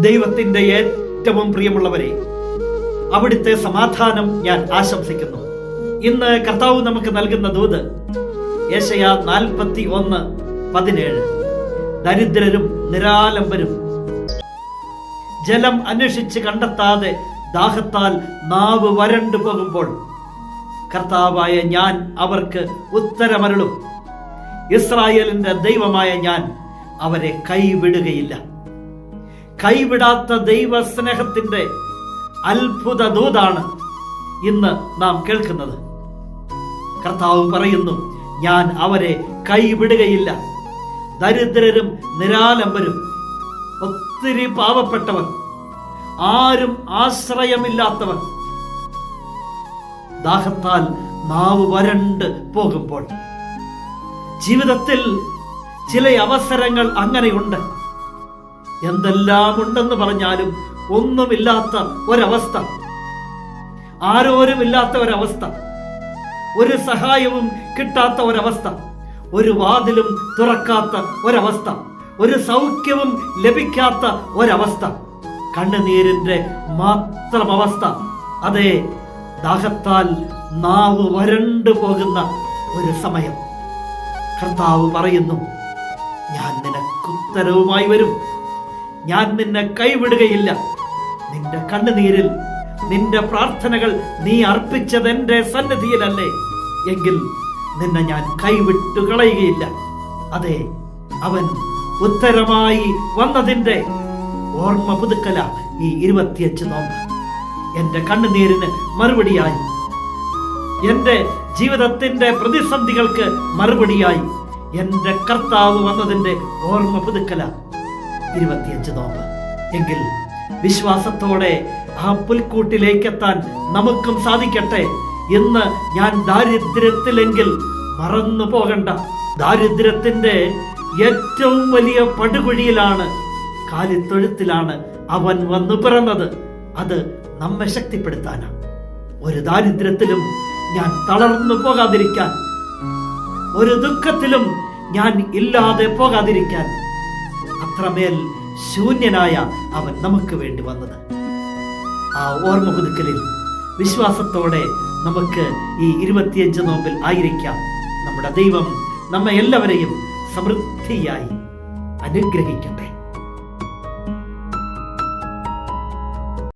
ദൈവത്തിന്റെ ഏറ്റവും പ്രിയമുള്ളവരെ അവിടുത്തെ സമാധാനം ഞാൻ ആശംസിക്കുന്നു. ഇന്ന് കർത്താവ് നമുക്ക് നൽകുന്ന ദൂത് യേശയ നാൽപ്പത്തി ഒന്ന് പതിനേഴ്. ദരിദ്രരും നിരാലംബരും ജലം അന്വേഷിച്ച് കണ്ടെത്താതെ ദാഹത്താൽ നാവ് വരണ്ടു പോകുമ്പോൾ കർത്താവായ ഞാൻ അവർക്ക് ഉത്തരമരുളും. ഇസ്രായേലിന്റെ ദൈവമായ ഞാൻ അവരെ കൈവിടുകയില്ല. കൈവിടാത്ത ദൈവ സ്നേഹത്തിന്റെ അത്ഭുത ദൂതാണ് ഇന്ന് നാം കേൾക്കുന്നത്. കർത്താവ് പറയുന്നു ഞാൻ അവരെ കൈവിടുകയില്ല. ദരിദ്രരും നിരാലംബരും ഒത്തിരി പാവപ്പെട്ടവർ ആരും ആശ്രയമില്ലാത്തവർ. ദാഹത്താൽ നാവ് വരണ്ട് പോകുമ്പോൾ ജീവിതത്തിൽ ചില അവസരങ്ങൾ അങ്ങനെയുണ്ട്. എന്തെല്ലാം ഉണ്ടെന്ന് പറഞ്ഞാലും ഒന്നുമില്ലാത്ത ഒരവസ്ഥ. ആരോരുമില്ലാത്ത ഒരവസ്ഥ. ഒരു സഹായവും കിട്ടാത്ത ഒരവസ്ഥ. ഒരു വാതിലും തുറക്കാത്ത ഒരവസ്ഥ. ഒരു സൗഖ്യവും ലഭിക്കാത്ത ഒരവസ്ഥ. കണ്ണുനീരിന്റെ മാത്രം അവസ്ഥ അതെ ദാഹത്താൽ നാവ് വരണ്ടു പോകുന്ന ഒരു സമയം. കർത്താവ് പറയുന്നു ഞാൻ നിനക്കുത്തരവുമായി വരും. ഞാൻ നിന്നെ കൈവിടുകയില്ല. നിന്റെ കണ്ണുനീരിൽ നിന്റെ പ്രാർത്ഥനകൾ നീ അർപ്പിച്ചത് എന്റെ സന്നിധിയിലല്ലേ. എങ്കിൽ നിന്നെ ഞാൻ കൈവിട്ടു കളയുകയില്ല. അതെ അവൻ ഉത്തരമായി വന്നതിന്റെ ഓർമ്മ പുതുക്കല ഈ ഇരുപത്തിയഞ്ച് നോമ്പ്. എന്റെ കണ്ണുനീരിന് മറുപടിയായി. എന്റെ ജീവിതത്തിന്റെ പ്രതിസന്ധികൾക്ക് മറുപടിയായി. എന്റെ കർത്താവ് വന്നതിന്റെ ഓർമ്മ പുതുക്കല. ഇരുപത്തിയഞ്ച് നോമ്പ്. എങ്കിൽ വിശ്വാസത്തോടെ ആ പുൽക്കൂട്ടിലേക്കെത്താൻ നമുക്കും സാധിക്കട്ടെ ഇന്ന് ഞാൻ ദാരിദ്ര്യത്തിലെങ്കിൽ മറന്നു പോകണ്ട. ദാരിദ്ര്യത്തിന്റെ ഏറ്റവും വലിയ പടുകുഴിയിലാണ് കാലിത്തൊഴുത്തിലാണ് അവൻ വന്നു പിറന്നത്. അത് നമ്മെ ശക്തിപ്പെടുത്താനാണ് ഒരു ദാരിദ്ര്യത്തിലും ഞാൻ തളർന്നു പോകാതിരിക്കാൻ ഒരു ദുഃഖത്തിലും ഞാൻ ഇല്ലാതെ പോകാതിരിക്കാൻ അത്രമേൽ ശൂന്യനായ അവൻ നമുക്ക് വേണ്ടി വന്നത്. ആ ഓർമ്മ പുതുക്കലിൽ വിശ്വാസത്തോടെ നമുക്ക് ഈ ഇരുപത്തിയഞ്ച് നോമ്പിൽ ആയിരിക്കാം. നമ്മുടെ ദൈവം നമ്മെ എല്ലാവരെയും സമൃദ്ധിയായി അനുഗ്രഹിക്കട്ടെ.